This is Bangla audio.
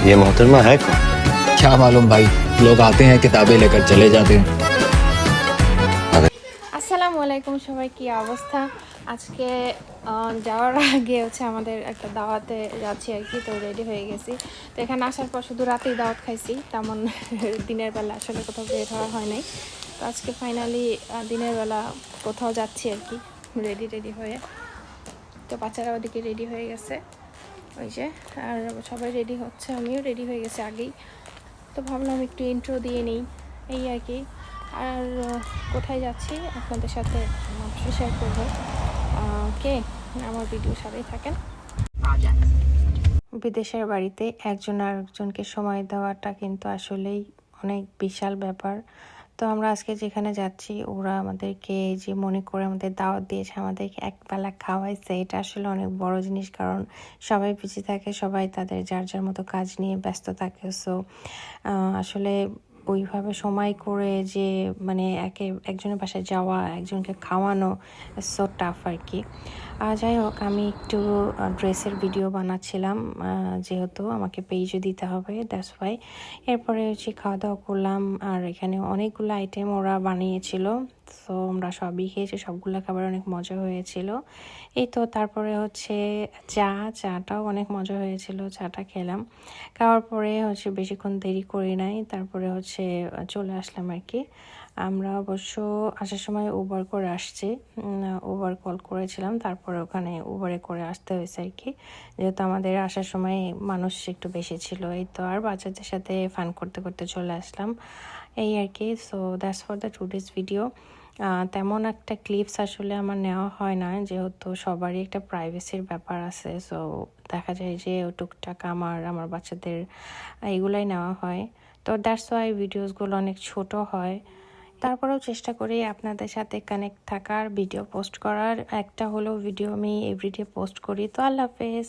ये मोहतरमा है कौन क्या मालूम भाई लोग आते हैं किताबें लेकर चले जाते हैं আসসালামু আলাইকুম সবাই কি অবস্থা আজকে আহ, যাওয়ার আগে হচ্ছে আমাদের একটা দাওয়াতে যাচ্ছি আর কি তো রেডি হয়ে গেছি তো এখানে আসার পর শুধু রাতেই দাওয়াত খাইছি তেমন দিনের বেলা আসলে কোথাও বের হওয়া হয় নাই তো আজকে ফাইনালি দিনের বেলা কোথাও যাচ্ছি আর কি রেডি রেডি হয়ে তো বাচ্চারা ওদিকে রেডি হয়ে গেছে ওই যে, আর সবাই রেডি হচ্ছে, আমিও রেডি হয়ে গেছি আগেই। তো ভাবলাম একটু ইন্ট্রো দিয়ে নিই, এই আর কি। আর কোথায় যাচ্ছি? আপনাদের সাথে শেয়ার করব। কে? আমার ভিডিও সাথেই থাকেন। বিদেশের বাড়িতে একজন আরেকজনকে সময় দেওয়াটা কিন্তু আসলেই অনেক বিশাল ব্যাপার। তো আমরা আজকে যেখানে যাচ্ছি, ওরা আমাদেরকে যে মনে করে আমাদের দাওয়াত দিয়েছে, আমাদেরকে একবেলা খাওয়াইছে। এটা আসলে অনেক বড় জিনিস কারণ সবাই পিছিয়ে থাকে, সবাই তাদের যার যার মতো কাজ নিয়ে ব্যস্ত থাকে। সো আসলে ওইভাবে সময় করে যে মানে একে, একজনের বাসায় যাওয়া, একজনকে খাওয়ানো সো টাফ আর কি। আর যাই হোক, আমি একটু ড্রেসের ভিডিও বানাচ্ছিলাম যেহেতু আমাকে পেজও দিতে হবে দ্যাটস ওয়াই এরপরে হচ্ছে খাওয়া দাওয়া করলাম, আর এখানে অনেকগুলো আইটেম ওরা বানিয়েছিল তো আমরা সবই খেয়েছি, সবগুলো খাবার অনেক মজা হয়েছিল। এই তো, তারপরে হচ্ছে চা, চাটাও অনেক মজা হয়েছিল, চাটা খেলাম। খাওয়ার পরে হচ্ছে বেশিক্ষণ দেরি করি নাই, তারপরে হচ্ছে চলে আসলাম আর কি। আমরা অবশ্য আসার সময় উবার করে আসছি। উবার কল করেছিলাম, তারপরে ওখানে উবারে করে আসতে হয়েছে আর কি। যেহেতু আমাদের আসার সময় মানুষ একটু বেশি ছিল, এই তো আর বাচ্চাদের সাথে ফান করতে করতে চলে আসলাম। এই আর কি so that's for the to today's video তেমন একটা ক্লিপস আসলে আমার নেওয়া হয় না, যেহেতু সবারই একটা প্রাইভেসির ব্যাপার আছে। সো দেখা যায় যে টুকটাক আমার আমার বাচ্চাদের এগুলাই নেওয়া হয়। তো দ্যাটস ওয়াই ভিডিওসগুলো অনেক ছোট হয়। তারপরেও চেষ্টা করি আপনাদের সাথে কানেক্ট থাকার ভিডিও পোস্ট করার। একটা হলো ভিডিও আমি এভরিডে পোস্ট করি। তো আল্লাহ হাফেজ।